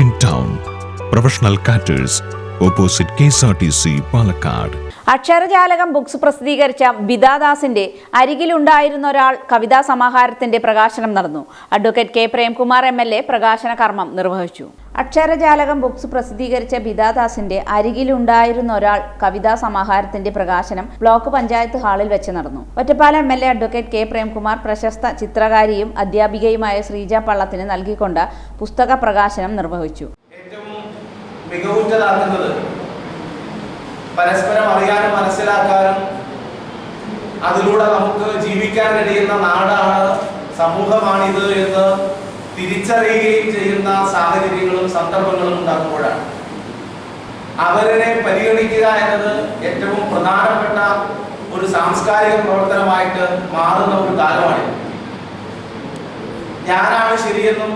in K S R T C Palakkad Aksharajalakam books പ്രസിദ്ധീകരിച്ച ബിദാദാസിന്റെ അരികിലുണ്ടായിരുന്ന ഒരാൾ കവിതാ സമാഹാരത്തിന്റെ പ്രകാശനം നടന്നു. Advocate K Premkumar M L A പ്രകാശന കർമ്മം നിർവഹിച്ചു. അക്ഷരജാലകം ബുക്സ് പ്രസിദ്ധീകരിച്ച ബിദാദാസിന്റെ അരികിലുണ്ടായിരുന്ന ഒരാൾ കവിതാ സമാഹാരത്തിന്റെ പ്രകാശനം ബ്ലോക്ക് പഞ്ചായത്ത് ഹാളിൽ വെച്ച് നടന്നു. Ottapalam M L A advocate K Premkumar പ്രശസ്ത ചിത്രകാരിയും അധ്യാപികയുമായ ശ്രീജ പള്ളത്തിന് നൽകിക്കൊണ്ട് പുസ്തക പ്രകാശനം നിർവഹിച്ചു. പരസ്പരം അറിയാനും മനസ്സിലാക്കാനും അതിലൂടെ നമുക്ക് ജീവിക്കാൻ കഴിയുന്ന നാടാണ് സമൂഹമാണിത് എന്ന് തിരിച്ചറിയുകയും ചെയ്യുന്ന സാഹചര്യങ്ങളും സന്ദർഭങ്ങളും ഉണ്ടാകുമ്പോഴാണ്. അവരെ പരിഗണിക്കുക എന്നത് ഏറ്റവും പ്രധാനപ്പെട്ട ഒരു സാംസ്കാരിക പ്രവർത്തനമായിട്ട് മാറുന്ന ഒരു കാലമാണ്. ഞാനാണ് ശരിയെന്നും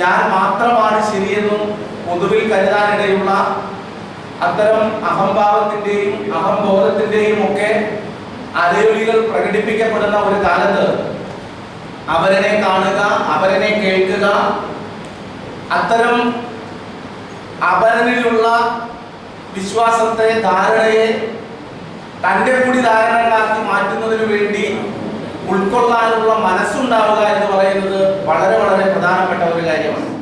ഞാൻ മാത്രമാണ് ശരിയെന്നും പൊതുവിൽ കരുതാനിടയുള്ള അത്തരം അഹംഭാവത്തിന്റെയും അഹംബോധത്തിന്റെയും ഒക്കെ അലയൊലികൾ പ്രകടിപ്പിക്കപ്പെടുന്ന ഒരു കാലത്ത് അവരനെ കാണുക അവരനെ കേൾക്കുക. അത്തരം അപരനിലുള്ള വിശ്വാസത്തെ ധാരണയെ തന്റെ കൂടി ധാരണകളാക്കി മാറ്റുന്നതിനു വേണ്ടി ഉൾക്കൊള്ളാനുള്ള മനസ്സുണ്ടാവുക എന്ന് പറയുന്നത് വളരെ വളരെ പ്രധാനപ്പെട്ട ഒരു കാര്യമാണ്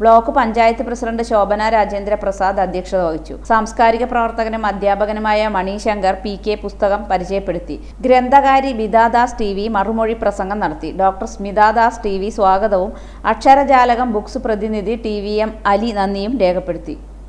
ബ്ലോക്ക് പഞ്ചായത്ത് പ്രസിഡന്റ് ശോഭന രാജേന്ദ്ര പ്രസാദ് അധ്യക്ഷത വഹിച്ചു. സാംസ്കാരിക പ്രവർത്തകനും അധ്യാപകനുമായ മണി ശങ്കർ പി കെ പുസ്തകം പരിചയപ്പെടുത്തി. ഗ്രന്ഥകാരി ബിദാദാസ് ടി വി മറുമൊഴി പ്രസംഗം നടത്തി. ഡോക്ടർ സ്മിതാദാസ് ടി വി സ്വാഗതവും അക്ഷരജാലകം ബുക്സ് പ്രതിനിധി ടി വി എം അലി നന്ദിയും രേഖപ്പെടുത്തി.